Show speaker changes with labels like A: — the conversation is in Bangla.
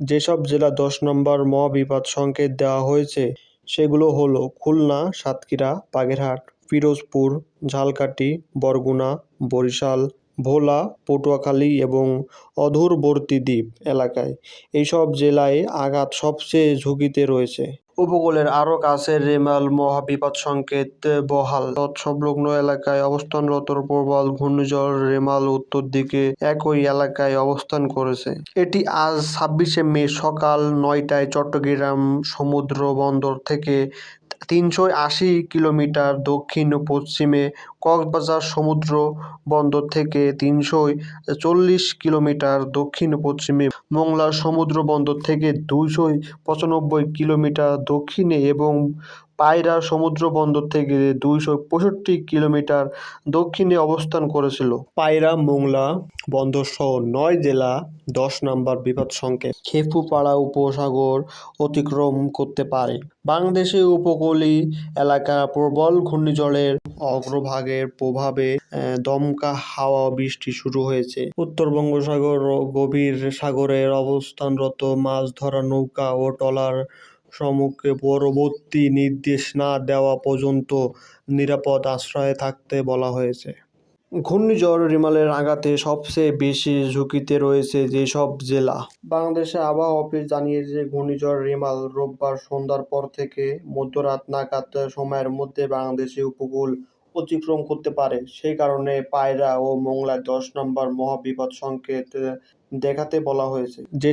A: যেসব জেলা দশ নম্বর মহাবিপদ সংকেত দেওয়া হয়েছে, সেগুলো হলো খুলনা, সাতক্ষীরা, বাগেরহাট পিরোজপুর ঝালকাঠি, বরগুনা, বরিশাল ভোলা, পটুয়াখালী এবং অদূরবর্তী দ্বীপ এলাকায়। এইসব জেলায় আঘাত সবচেয়ে ঝুঁকিতে রয়েছে। উপকূলের আরও কাছে রেমাল, মহাবিপদ সংকেত, বহাল তৎসংলগ্ন এলাকায় অবস্থানরত প্রবল ঘূর্ণিঝড় রেমাল উত্তর দিকে একই এলাকায় অবস্থান করেছে। এটি আজ ছাব্বিশে মে সকাল নয়টায় চট্টগ্রাম সমুদ্র বন্দর থেকে তিনশো আশি কিলোমিটার দক্ষিণ পশ্চিমে কক্সবাজার সমুদ্র বন্দর থেকে তিনশো চল্লিশ কিলোমিটার দক্ষিণ পশ্চিমে মোংলা সমুদ্র বন্দর থেকে দুইশো পঁচানব্বই কিলোমিটার দক্ষিণে এবং পায়রা সমুদ্র বন্দর থেকে দুইশো পঁয়ষট্টি কিলোমিটার দক্ষিণে অবস্থান করেছিল। পায়রা, মোংলা বন্দর সহ নয় জেলা দশ নম্বর বিপদ সংকেত খেপুপাড়া উপসাগর অতিক্রম করতে পারে। বাংলাদেশের উপকূলীয় এলাকা প্রবল ঘূর্ণিঝড়ের অগ্রভাগের প্রভাবে দমকা হাওয়া বৃষ্টি শুরু হয়েছে। উত্তর বঙ্গোপসাগর ও গভীর সাগরের অবস্থানরত মাছ ধরা নৌকা ও ট্রলার সমূহকে পরবর্তী নির্দেশ না দেওয়া পর্যন্ত নিরাপদ আশ্রয়ে থাকতে বলা হয়েছে। ঘূর্ণিঝড় রিমালের আঘাতে সবচেয়ে বেশি ঝুঁকিতে রয়েছে যেসব জেলা। বাংলাদেশের আবহাওয়া অফিস জানিয়েছে ঘূর্ণিঝড় রিমাল রোববার সন্ধ্যার পর থেকে মধ্যরাত নাগাদ সময়ের মধ্যে বাংলাদেশের উপকূল অতিক্রম করতে পারে। সেই কারণে পায়রা ও মোংলায় দশ নম্বর মহাবিপদ সংকেত দেখাতে বলা হয়েছে। যে